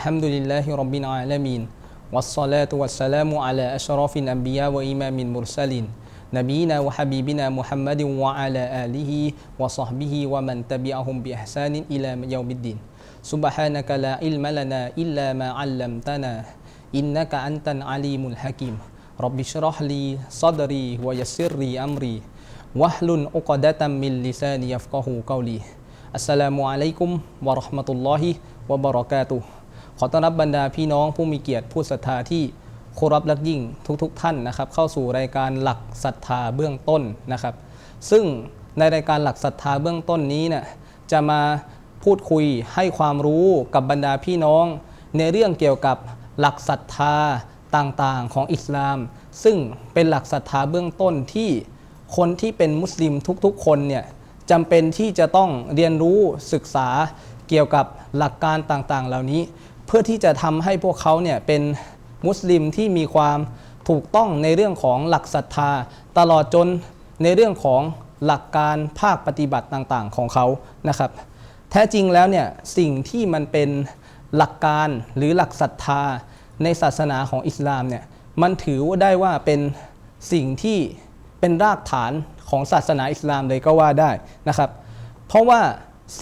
الحمد لله رب العالمين والصلاة والسلام على أشرف الأنبياء وإمام المرسلين نبينا وحبيبنا محمد وعلى آله وصحبه ومن تبعهم بإحسان إلى يوم الدين. سبحانك لا علم لنا إلا ما علمتنا إنك أنت العليم الحكيم. رب اشرح لي صدري ويسر لي أمري واحلل عقدة من لساني يفقه قولي. السلام عليكم ورحمة الله وبركاته. ขอต้อนรับบรรดาพี่น้องผู้มีเกียรติผู้ศรัทธาที่เคารพรักยิ่งทุกๆทท่านนะครับ เข้าสู่รายการหลักศรัทธาเบื้องต้นนะครับ ซึ่งในรายการหลักศรัทธาเบื้องต้นนี้เนี่ยจะมาพูดคุยให้ความรู้กับบรรดาพี่น้อง ในเรื่องเกี่ยวกับหลักศรัทธาต่างๆของอิสลาม ซึ่งเป็นหลักศรัทธาเบื้องต้นที่คนที่เป็นมุสลิมทุกๆ คนเนี่ยจำเป็นที่จะต้องเรียนรู้ศึกษาเกี่ยวกับหลักการต่างๆ เหล่านี้ เพื่อที่จะทำให้พวกเขาเนี่ยเป็นมุสลิมที่มีความถูกต้องในเรื่องของหลักศรัทธา ตลอดจนในเรื่องของหลักการภาคปฏิบัติต่างๆ ของเขานะครับ แท้จริงแล้วเนี่ยสิ่งที่มันเป็นหลักการหรือหลักศรัทธาในศาสนาของอิสลามเนี่ยมันถือว่าได้ว่าเป็นสิ่งที่เป็นรากฐานของศาสนาอิสลามเลยก็ว่าได้นะครับ เพราะว่า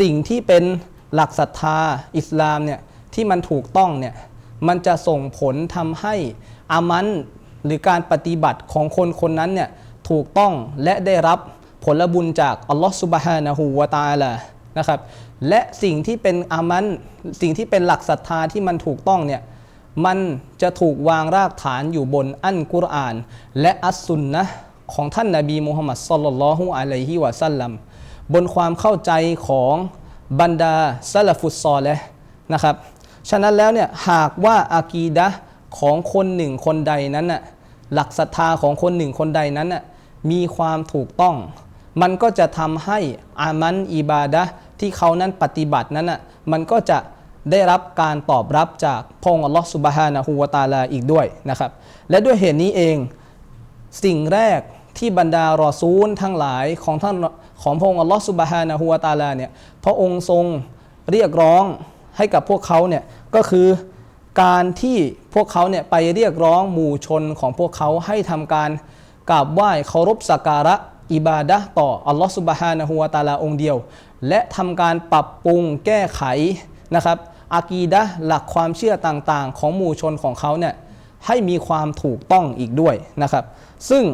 สิ่งที่เป็นหลักศรัทธาอิสลามเนี่ย ที่มันถูกต้องเนี่ยมันจะส่งผลทำให้อามันหรือการปฏิบัติของคนคนนั้นเนี่ยถูกต้องและได้รับผลบุญจากอัลลอฮฺสุบฮานะฮูวาตาลานะครับและสิ่งที่เป็นอามันสิ่งที่เป็นหลักศรัทธาที่มันถูกต้องเนี่ยมันจะถูกวางรากฐานอยู่บนอันกุรอาน และอัสซุนนะของท่านนาบีมุฮัมมัดสลลัลลอฮุอะลัยฮิวะสัลลัมบนความเข้าใจของบรรดาซาลฟุตซอลเลยนะครับ ฉะนั้นแล้วเนี่ยหากว่าอากีดะของคนหนึ่งคนใดนั้นน่ะหลักศรัทธาของคนหนึ่งคนใดนั้นน่ะมีความถูกต้อง มันก็จะทำให้อามันอิบาดะที่เขานั้นปฏิบัตินั้นน่ะมันก็จะได้รับการตอบรับจากพงค์อัลลอฮฺสุบฮานะฮูวาตาลาอีกด้วยนะครับ และด้วยเหตุนี้เองสิ่งแรกที่บรรดารอซูลทั้งหลายของท่านของพงค์อัลลอฮฺสุบฮานะฮูวาตาลาเนี่ยพระองค์ทรงเรียกร้อง ให้กับพวกเขาเนี่ยก็คือการที่พวกเขาเนี่ยไปเรียกร้องหมู่ชนของพวกเขาให้ทำการกราบไหว้เคารพสักการะอิบาดะต่ออัลลอฮฺสุบฮานะฮูวาตาลาองเดียว และทำการปรับปรุงแก้ไขนะครับอากีดะหลักความเชื่อต่างๆ ของหมู่ชนของเขาเนี่ยให้มีความถูกต้องอีกด้วยนะครับ ซึ่ง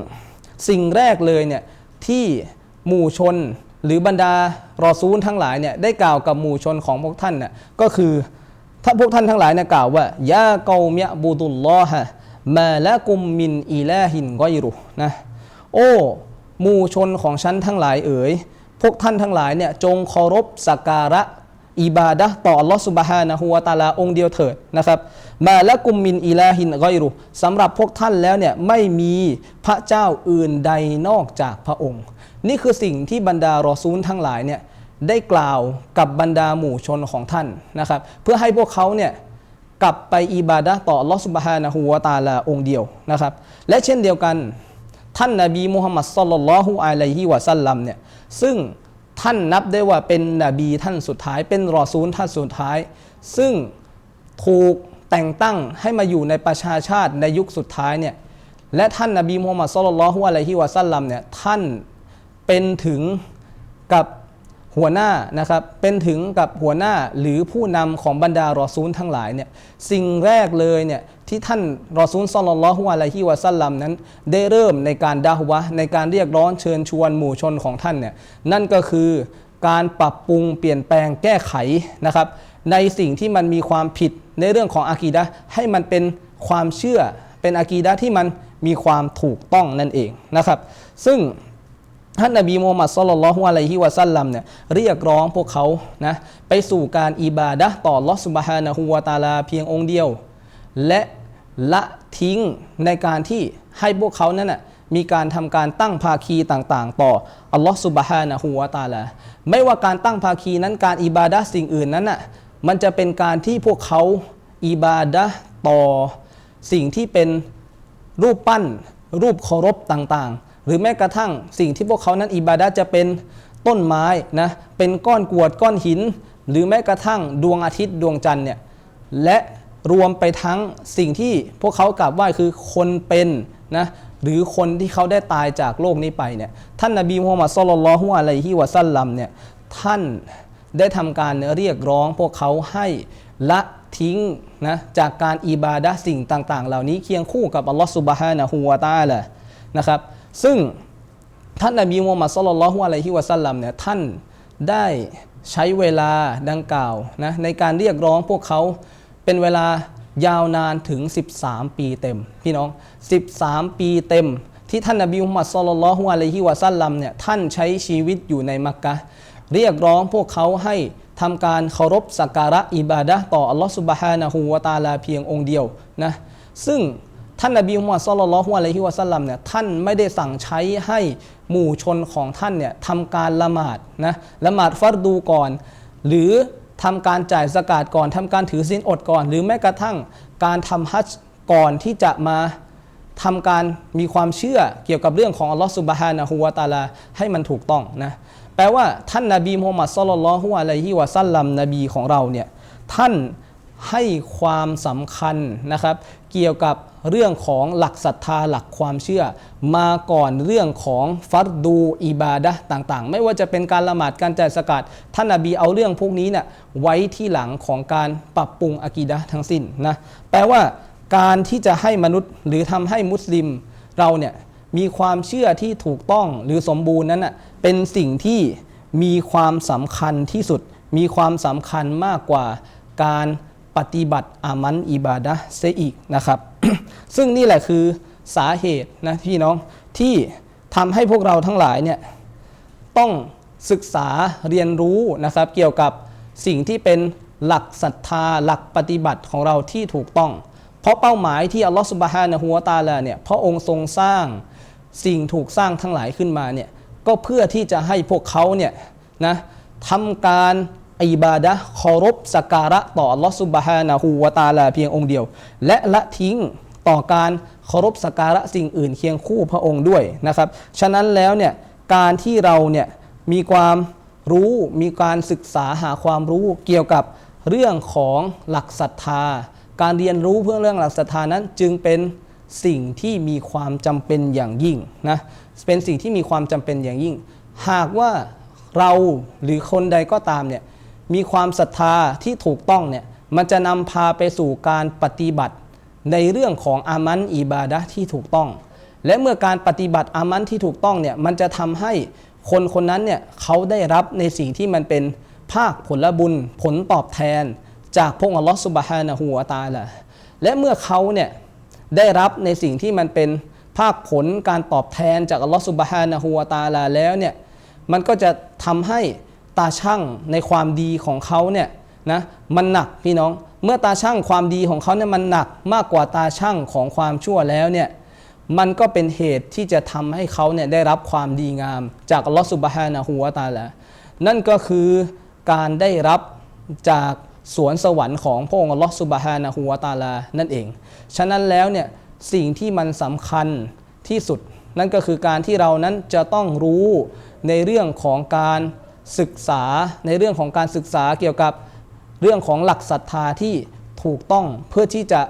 สิ่งแรกเลยเนี่ยที่หมู่ชน หรือบรรดารอซูลทั้งหลายเนี่ยได้กล่าวกับหมู่ชนของพวกท่านน่ยก็คือถ้าพวกท่านทั้งหลายเนี่ยกล่าวว่ายาเกาเมียบูตุลลอฮะมาละกุมมินอีลาหินกอยรุนะโอ้หมู่ชนของฉันทั้งหลายเอ๋ยพวกท่านทั้งหลายเนี่ยจงเคารพสักการะ อิบาดะต่ออัลลอฮฺสุบฮานะฮูวาตาลาองค์เดียวเถิดนะครับ มาละกุมมินอิลาฮินกอยรุสำหรับพวกท่านแล้วเนี่ยไม่มีพระเจ้าอื่นใดนอกจากพระองค์ นี่คือสิ่งที่บรรดารอซูลทั้งหลายเนี่ยได้กล่าวกับบรรดาหมู่ชนของท่านนะครับ เพื่อให้พวกเขาเนี่ยกลับไปอิบาดะต่ออัลลอฮฺสุบฮานะฮูวาตาลาองค์เดียวนะครับ และเช่นเดียวกันท่านนาบีมุฮัมมัดสลลัลลอฮุอะลัยฮิวะสัลลัมเนี่ยซึ่ง ท่านนับได้ว่าเป็นนบีท่านสุดท้าย เป็นรอซูลท่านสุดท้าย ซึ่งถูกแต่งตั้งให้มาอยู่ในประชาชาติในยุคสุดท้ายเนี่ยและท่านนาบีมูฮัมมัดสุลลัลฮุอะลัยฮิวะซัลลัมเนี่ยท่านเป็นถึงกับหัวหน้านะครับเป็นถึงกับหัวหน้าหรือผู้นำของบรรดารอซูลทั้งหลายเนี่ยสิ่งแรกเลยเนี่ย ที่ท่านรอซูลซอลลัลฮุอะลัยฮิวะซัลลัมนั้น ได้เริ่มในการดาฮวะในการเรียกร้องเชิญชวนหมู่ชนของท่านเนี่ยนั่นก็คือการปรับปรุงเปลี่ยนแปลงแก้ไขนะครับ ในสิ่งที่มันมีความผิดในเรื่องของอากีดะให้มันเป็นความเชื่อเป็นอากีดะที่มันมีความถูกต้องนั่นเองนะครับ ซึ่งท่านนบีมูฮัมมัดสุลลัลฮุอะลัยฮิวะซัลลัมเนี่ยเรียกร้องพวกเขานะไปสู่การอิบาดะต่อลอสุบฮานะฮูวาตาลาเพียงองค์เดียว และ ละทิ้งในการที่ให้พวกเขานั้นนะมีการทำการตั้งภาคีต่างๆ ต่ออัลลอฮฺสุบฮานะฮูวาตาลาไม่ว่าการตั้งภาคีนั้นการอิบาดะสิ่งอื่นนั้นน่ะมันจะเป็นการที่พวกเขาอิบาดะต่อสิ่งที่เป็นรูปปั้น รูปเคารพต่างๆ หรือแม้กระทั่งสิ่งที่พวกเขานั้นอิบาดะจะเป็นต้นไม้นะเป็นก้อนกวดก้อนหิน หรือแม้กระทั่งดวงอาทิตย์ดวงจันทร์เนี่ยและ รวมไปทั้งสิ่งที่พวกเขากราบไหว้คือคนเป็นนะหรือคนที่เขาได้ตายจากโลกนี้ไปเนี่ยท่านนบีมุฮัมมัดศ็อลลัลฮุอะลัยฮิวะซัลลัมเนี่ยท่านได้ทำการเรียกร้องพวกเขาให้ละทิ้งนะจากการอิบาดะสิ่งต่างๆ เหล่านี้เคียงคู่กับอัลลอฮฺสุบฮานะฮูวะตาลานะครับ ซึ่งท่านนบีมูฮัมมัดศ็อลลัลฮุอะลัยฮิวะซัลลัมเนี่ยท่านได้ใช้เวลาดังกล่าวนะในการเรียกร้องพวกเขา เป็นเวลายาวนานถึง 13 ปีเต็ม พี่น้อง 13 ปีเต็ม ที่ท่านนบีมุฮัมมัดศ็อลลัลลอฮุอะลัยฮิวะซัลลัมเนี่ยท่านใช้ชีวิตอยู่ในมักกะเรียกร้องพวกเขาให้ทำการเคารพสักการะอิบาดะห์ต่ออัลลอฮฺสุบฮานะฮูวะตาลาเพียงองค์เดียวนะซึ่งท่านนบีมุฮัมมัดศ็อลลัลลอฮุอะลัยฮิวะซัลลัมเนี่ยท่านไม่ได้สั่งใช้ให้หมู่ชนของท่านเนี่ยทำการละหมาดนะละหมาดฟัรดูก่อน หรือ ทำการจ่ายสกาดก่อนทำการถือศีลอดก่อน หรือแม้กระทั่งการทำฮัจญ์ก่อนที่จะมาทำการมีความเชื่อเกี่ยวกับเรื่องของอัลลอฮฺสุบฮานะฮูวาตาลาให้มันถูกต้องนะแปลว่าท่านนบีมูฮัมมัดสุลลัลฮุอะลัยฮิวะซัลลัมนบีของเราเนี่ยท่าน ให้ความสำคัญนะครับ เกี่ยวกับเรื่องของหลักศรัทธาหลักความเชื่อ มาก่อนเรื่องของฟัรดูอิบาดะต่างๆ ไม่ว่าจะเป็นการละหมาดการจ่ายสกัดท่านนบีเอาเรื่องพวกนี้เนี่ยไว้ที่หลังของการปรับปรุงอากีดะทั้งสิ้นนะแปลว่าการที่จะให้มนุษย์หรือทำให้มุสลิมเราเนี่ยมีความเชื่อที่ถูกต้องหรือสมบูรณ์นั้นน่ะเป็นสิ่งที่มีความสำคัญที่สุด มีความสำคัญมากกว่าการ ปฏิบัติอามันอิบาดะเสียอีกนะครับ ซึ่งนี่แหละคือสาเหตุนะพี่น้องที่ทำให้พวกเราทั้งหลายเนี่ยต้องศึกษาเรียนรู้นะครับ เกี่ยวกับสิ่งที่เป็นหลักศรัทธาหลักปฏิบัติของเราที่ถูกต้อง เพราะเป้าหมายที่อัลลอฮฺสุบฮานะฮูวตาลาเนี่ยพระองค์ทรงสร้างสิ่งถูกสร้างทั้งหลายขึ้นมาเนี่ยก็เพื่อที่จะให้พวกเขาเนี่ยนะทำการ อิบาดะเคารพสักการะต่ออัลลอฮฺสุบฮานะฮูวะตาลาเพียงองค์เดียว และละทิ้งต่อการเคารพสักการะสิ่งอื่นเคียงคู่พระองค์ด้วยนะครับ ฉะนั้นแล้วเนี่ยการที่เราเนี่ยมีความรู้มีการศึกษาหาความรู้เกี่ยวกับเรื่องของหลักศรัทธา การเรียนรู้เพื่อเรื่องหลักศรัทธานั้นจึงเป็นสิ่งที่มีความจำเป็นอย่างยิ่งนะเป็นสิ่งที่มีความจำเป็นอย่างยิ่ง หากว่าเราหรือคนใดก็ตามเนี่ย มีความศรัทธาที่ถูกต้องเนี่ยมันจะนำพาไปสู่การปฏิบัติในเรื่องของอามันอิบาดะที่ถูกต้อง และเมื่อการปฏิบัติอามันที่ถูกต้องเนี่ยมันจะทำให้คนคนนั้นเนี่ยเขาได้รับในสิ่งที่มันเป็นภาคผลบุญผลตอบแทน จากพระองค์อัลลอฮฺสุบฮานะฮูวะตาลาและเมื่อเขาเนี่ยได้รับในสิ่งที่มันเป็นภาคผลการตอบแทนจากอัลลอฮฺสุบฮานะฮูวะตาลาแล้วเนี่ยมันก็จะทำให้ ตาช่างในความดีของเขาเนี่ยนะมันหนักพี่น้อง เมื่อตาช่างความดีของเขาเนี่ยมันหนักมากกว่าตาช่างของความชั่วแล้วเนี่ยมันก็เป็นเหตุที่จะทำให้เขาเนี่ยได้รับความดีงาม จากลอสุบฮานะฮูวตาลานั่นก็คือการได้รับจากสวนสวรรค์ของพระองค์ลอสุบฮานะฮูวตาลานั่นเอง ฉะนั้นแล้วเนี่ยสิ่งที่มันสำคัญที่สุด นั่นก็คือการที่เรานั้นจะต้องรู้ในเรื่องของการ ศึกษาในเรื่องของการศึกษาเกี่ยวกับเรื่องของหลักศรัทธาที่ถูกต้องเพื่อที่จะ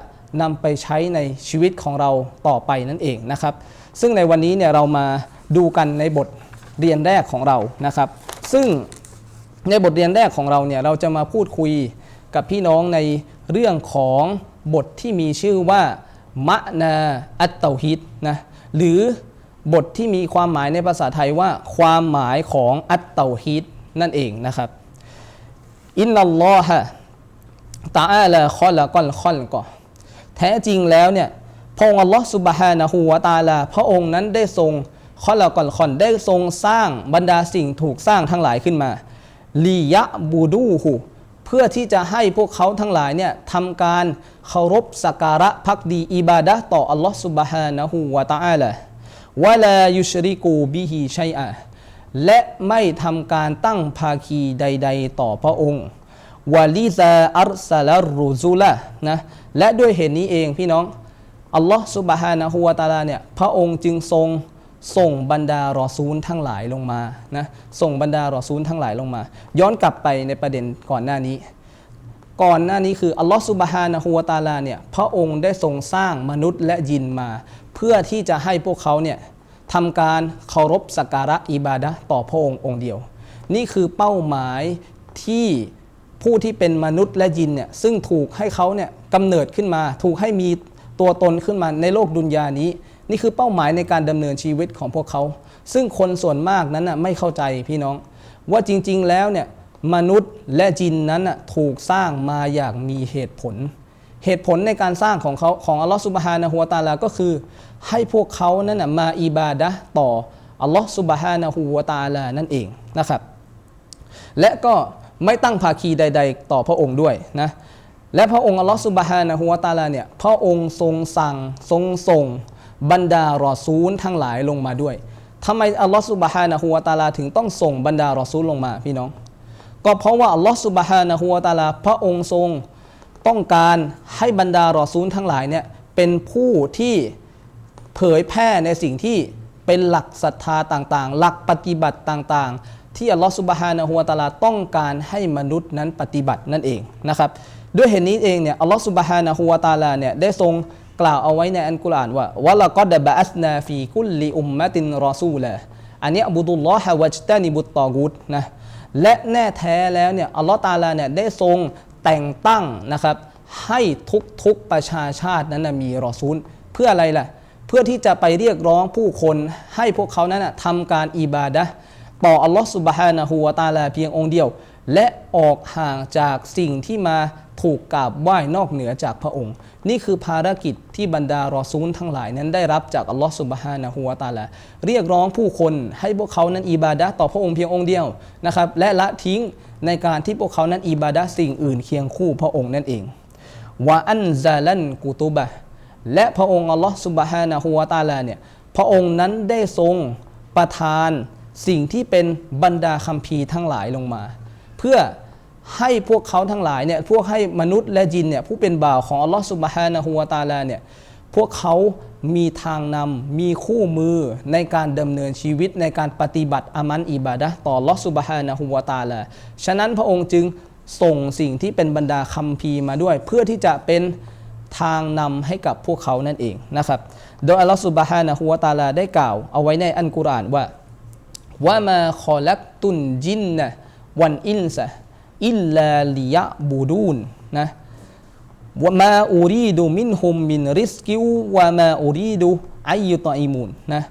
นำไปใช้ในชีวิตของเราต่อไปนั่นเองนะครับ ซึ่งในวันนี้เนี่ยเรามาดูกันในบทเรียนแรกของเรานะครับ ซึ่งในบทเรียนแรกของเราเนี่ยเราจะมาพูดคุยกับพี่น้องในเรื่องของบทที่มีชื่อว่ามะนาอัตเตาฮิดนะหรือ บทที่มีความหมายในภาษาไทยว่า ความหมายของอัตเตาฮิดนั่นเองนะครับอินนัลลอฮะตาอาลาคอละกอนคอนก็แท้จริงแล้วเนี่ยพระองค์อัลลอฮ์สุบฮานะฮูวะตาลา พระองค์นั้นได้ทรงคอละกอนคอนได้ทรงสร้างบรรดาสิ่งถูกสร้างทั้งหลายขึ้นมาลียะบูดูหูเพื่อที่จะให้พวกเขาทั้งหลายเนี่ยทำการเคารพสักการะพักดีอิบาดะต่ออัลลอฮ์สุบฮานะฮูวะตาลา วะลายุชริกูบิฮิชัยอะและไม่ทำการตั้งภาคีใด ๆ ต่อพระองค์วาลิซาอัลซาลารูซูละนะและด้วยเหตุนี้เองพี่น้อง อัลลอฮ์สุบฮานะฮูวะตาลาเนี่ยพระองค์จึงทรงส่งบรรดารอซูลทั้งหลายลงมานะส่งบรรดารอซูลทั้งหลายลงมา ย้อนกลับไปในประเด็นก่อนหน้านี้ ก่อนหน้านี้คืออัลลอฮฺสุบฮานะฮูวะตาลาเนี่ยพระองค์ได้ทรงสร้างมนุษย์และยินมา พื่อที่จะให้พวกเขาเนี่ยทำการเคารพสักการะอิบาดะต่อพระองค์องค์เดียว นี่คือเป้าหมายที่ผู้ที่เป็นมนุษย์และยินเนี่ยซึ่งถูกให้เขาเนี่ยกำเนิดขึ้นมา ถูกให้มีตัวตนขึ้นมาในโลกดุนยานี้ นี่คือเป้าหมายในการดำเนินชีวิตของพวกเขา ซึ่งคนส่วนมากนั้นน่ะไม่เข้าใจพี่น้อง ว่าจริงๆแล้วเนี่ยมนุษย์และจินนั้นน่ะถูกสร้างมาอย่างมีเหตุผล เหตุผลในการสร้างของเขาของอัลลอฮฺสุบฮานะฮูวตาลาก็คือ ให้พวกเขานั้นน่ะมาอิบาดะต่ออัลลอฮฺสุบฮานะฮูวตาลานั่นเองนะครับ และก็ไม่ตั้งภาคีใด ๆ ต่อพระองค์ด้วยนะและพระองค์อัลลอฮฺสุบฮานะฮูวตาลาเนี่ยพระองค์ทรงสั่งทรงส่งบรรดารอซูลทั้งหลายลงมาด้วยทำไมอัลลอฮฺสุบฮานะฮูวตาลาถึงต้องส่งบรรดารอซูลลงมาพี่น้อง ก็เพราะว่าอัลลอฮฺสุบฮานะฮูวตาลาพระองค์ทรง ต้องการให้บรรดารอซูลทั้งหลายเนี่ยเป็นผู้ที่เผยแพร่ในสิ่งที่เป็นหลักศรัทธาต่างๆ หลักปฏิบัติต่างๆ ที่อัลลอฮฺสุบฮานะฮูวะตาลาต้องการให้มนุษย์นั้นปฏิบัตินั่นเองนะครับ ด้วยเหตุนี้เองเนี่ยอัลลอฮฺสุบฮานะฮูวะตาลาเนี่ยได้ทรงกล่าวเอาไว้ในอันกุรอานว่าวะละกอดบะอัสนาฟีกุลลิอุมมะตินรอซูละอันนี้อับุดุลลอฮะวัจตานิบุตตอกุตนะและแน่แท้แล้วเนี่ยอัลลอฮ์ตาลาเนี่ยได้ทรง แต่งตั้งนะครับให้ทุกๆประชาชาตินั้นนะมีรอซูล เพื่ออะไรล่ะ เพื่อที่จะไปเรียกร้องผู้คนให้พวกเขานั้นนะทำการอิบาดะต่ออัลลอฮฺสุบฮานะฮูวะตาลาเพียงองค์เดียว และออกห่างจากสิ่งที่มา ถูกกราบไหว้นอกเหนือจากพระองค์ นี่คือภารกิจที่บรรดารอซูลทั้งหลายนั้นได้รับจากอัลลอฮ์สุบฮานะฮูวะตาลาเรียกร้องผู้คนให้พวกเขานั้นอิบาดะต่อพระองค์เพียงองค์เดียวนะครับและละทิ้งในการที่พวกเขานั้นอิบาดะสิ่งอื่นเคียงคู่พระองค์นั่นเองวะอันซาลันกุตุบะและพระองค์อัลลอฮ์สุบฮานะฮูวะตาลาเนี่ยพระองค์นั้นได้ทรงประทานสิ่งที่เป็นบรรดาคัมภีร์ทั้งหลายลงมา เพื่อ ให้พวกเขาทั้งหลายเนี่ยพวกให้มนุษย์และจินเนี่ยผู้เป็นบ่าวของอัลลอฮ์สุบฮานะฮูวะตาลาเนี่ยพวกเขามีทางนำมีคู่มือในการดำเนินชีวิตในการปฏิบัติอามันอิบาดะต่ออัลลอฮ์สุบฮานะฮูวะตาลาฉะนั้นพระองค์จึงส่งสิ่งที่เป็นบรรดาคัมภีร์มาด้วย เพื่อที่จะเป็นทางนำให้กับพวกเขานั่นเองนะครับ โดยอัลลอฮฺสุบฮานะฮูวะตาลาได้กล่าว เอาไว้ในอันกุรอานว่าว่ามาคอลักตุนจินนะวันอินซะ อิลลาลิยะบูดูนนะว่ามาอูรีดูมินฮุมมินริสกิวว่ามาอูรีดูอายุตออิมูนนะ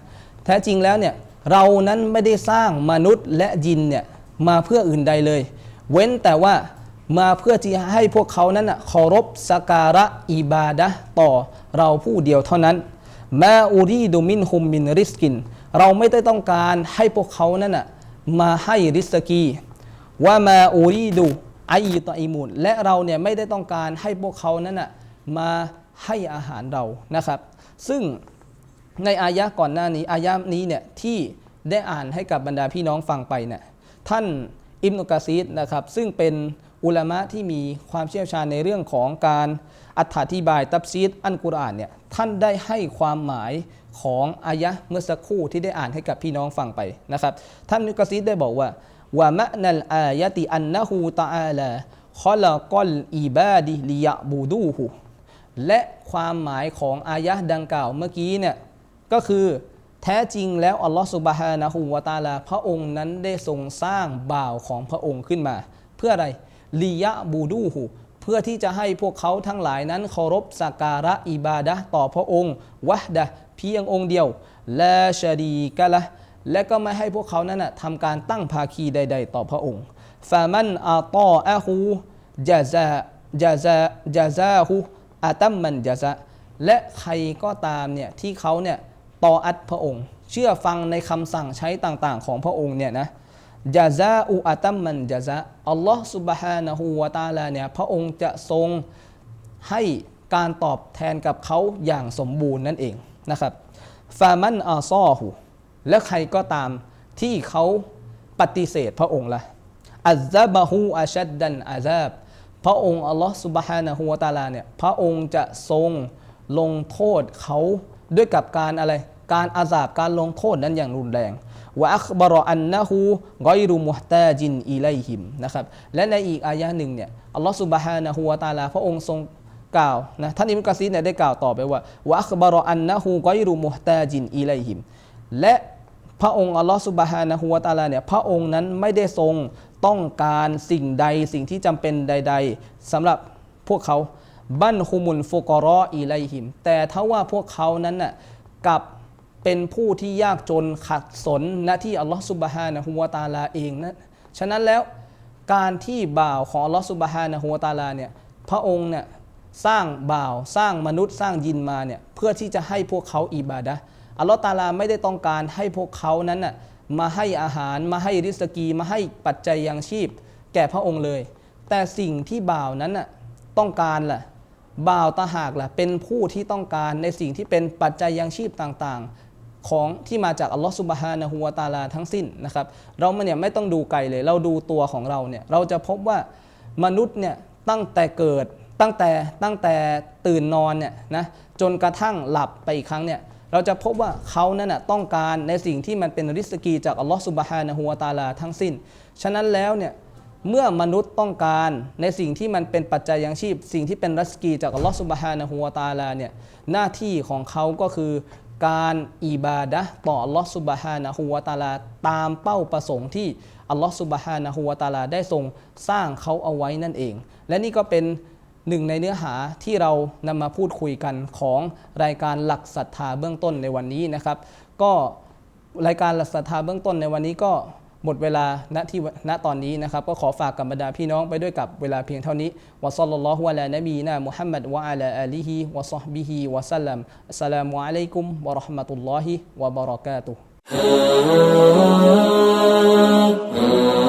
แท้จริงแล้วเนี่ยเรานั้นไม่ได้สร้างมนุษย์และยินเนี่ยมาเพื่ออื่นใดเลย เว้นแต่ว่ามาเพื่อที่ให้พวกเขานั้นน่ะเคารพสักการะอิบาดะต่อเราผู้เดียวเท่านั้นมาอูรีดูมินฮุมมินริสกิน เราไม่ได้ต้องการให้พวกเขานั้นน่ะมาให้ริสกี ว่ามาอูรีดูไอตออิมูนและเราเนี่ยไม่ได้ต้องการให้พวกเขานั้นน่ะมาให้อาหารเรานะครับ ซึ่งในอายะก่อนหน้านี้อายะนี้เนี่ยที่ได้อ่านให้กับบรรดาพี่น้องฟังไปเนี่ยท่านอิบนุกะซีดนะครับซึ่งเป็นอุลามะที่มีความเชี่ยวชาญในเรื่องของการอธิบายตับซีดอันกุรอานเนี่ยท่านได้ให้ความหมายของอายะเมื่อสักครู่ที่ได้อ่านให้กับพี่น้องฟังไปนะครับ ท่านนุกะซีดได้บอกว่า ว่ามะนัลอายะติอันนะฮูตะอาลาขอลกอลอีบาดิลิยะบูดูฮูและความหมายของอายะดังกล่าวเมื่อกี้เนี่ยก็คือแท้จริงแล้วอัลลอฮฺสุบฮานะฮูวะตาลา พระองค์นั้นได้ทรงสร้างบ่าวของพระองค์ขึ้นมา เพื่ออะไรลียะบูดูหูเพื่อที่จะให้พวกเขาทั้งหลายนั้นเคารพสักการะอิบาดะต่อพระองค์วะดะเพียงองค์เดียวและชดีกะละ และก็ไม่ให้พวกเขานั้นนะทำการตั้งภาคีใด ๆ ต่อพระองค์ฟามันอาตออาฮูจาซาจาซาจาซาฮูอาตัมมันจาซาและใครก็ตามเนี่ยที่เขาเนี่ยต่ออัดพระองค์ เชื่อฟังในคำสั่งใช้ต่างๆ ของพระองค์เนี่ยนะจาซาอูอาตัมมันจาซาอัลลอฮ์สุบฮานะฮูวาตาลาเนี่ยพระองค์จะทรงให้การตอบแทนกับเขาอย่างสมบูรณ์นั่นเองนะครับฟามันอาซอฮู และใครก็ตามที่เขาปฏิเสธพระองค์ละอัลซาบะฮูอาชัดดันอาซาบพระองค์อัลลอฮฺสุบฮานะฮูวะตาลาเนี่ยพระองค์จะทรงลงโทษเขาด้วยกับการอะไร การอาซาบการลงโทษนั้นอย่างรุนแรงวะอัคบรออันนะฮูกอยรุมุฮตาจินอีไลฮิมนะครับและในอีกอายะหนึ่งเนี่ยอัลลอฮฺสุบฮานะฮูวะตาลาพระองค์ทรงกล่าวนะท่านอิมกะซีเนี่ยได้กล่าวต่อไปว่าวะอัคบรออันนะฮูกอยรุมุฮตาจินอีไลฮิมและ พระองค์อัลลอฮฺสุบฮานะฮูวะตาลาเนี่ยพระองค์นั้นไม่ได้ทรงต้องการสิ่งใดสิ่งที่จำเป็นใด ๆสำหรับพวกเขาบันฮุมุลฟุกรออิไลฮิม แต่ถ้าว่าพวกเขานั้นน่ะกับเป็นผู้ที่ยากจนขัดสนณที่อัลลอฮฺสุบฮานะฮูวะตาลาเองนะฉะนั้นแล้วการที่บ่าวของอัลลอฮฺสุบฮานะฮูวะตาลาเนี่ยพระองค์เนี่ยสร้างบ่าวสร้างมนุษย์สร้างยินมาเนี่ยเพื่อที่จะให้พวกเขาอิบาดะห์ อัลลอฮฺตาลาไม่ได้ต้องการให้พวกเขานั้นน่ะมาให้อาหารมาให้ริสกี มาให้ปัจจัยยังชีพ แก่พระองค์เลย แต่สิ่งที่บ่าวนั้นน่ะต้องการล่ะบ่าวตาหากล่ะเป็นผู้ที่ต้องการในสิ่งที่เป็นปัจจัยยังชีพต่างๆ ของที่มาจากอัลลอฮฺสุบฮานะฮูวาตาลาทั้งสิ้นนะครับ เรามาเนี่ยไม่ต้องดูไกลเลย เราดูตัวของเราเนี่ยเราจะพบว่ามนุษย์เนี่ยตั้งแต่เกิดตั้งแต่ตั้งแต่ตื่นนอนเนี่ยนะจนกระทั่งหลับไปอีกครั้งเนี่ย เราจะพบว่าเขานั่นน่ะต้องการในสิ่งที่มันเป็นริสกีจากอัลลอฮฺสุบฮานะฮูวาตาลาทั้งสิ้น ฉะนั้นแล้วเนี่ยเมื่อมนุษย์ต้องการในสิ่งที่มันเป็นปัจจัยยังชีพ สิ่งที่เป็นรัสกีจากอัลลอฮฺสุบฮานะฮูวาตาลาเนี่ยหน้าที่ของเขาก็คือการอิบาดะต่ออัลลอฮฺสุบฮานะฮูวาตาลาตามเป้าประสงค์ที่อัลลอฮฺสุบฮานะฮูวาตาลาได้ทรงสร้างเขาเอาไว้นั่นเอง และนี่ก็เป็น หนึ่งในเนื้อหาที่เรานำมาพูดคุยกันของรายการหลักศรัทธาเบื้องต้นในวันนี้นะครับ ก็รายการหลักศรัทธาเบื้องต้นในวันนี้ก็หมดเวลาณที่ณตอนนี้นะครับ ก็ขอฝากกับบรรดาพี่น้องไปด้วยกับเวลาเพียงเท่านี้วะซัลลัลลอฮุอะลานบีนะมุฮัมมัดวะอะลาอาลีฮิวะซอฮบิฮิวะซัลลัมอัสสลามุอะลัยกุมวะเราะห์มะตุลลอฮิวะบะเราะกาตุฮ์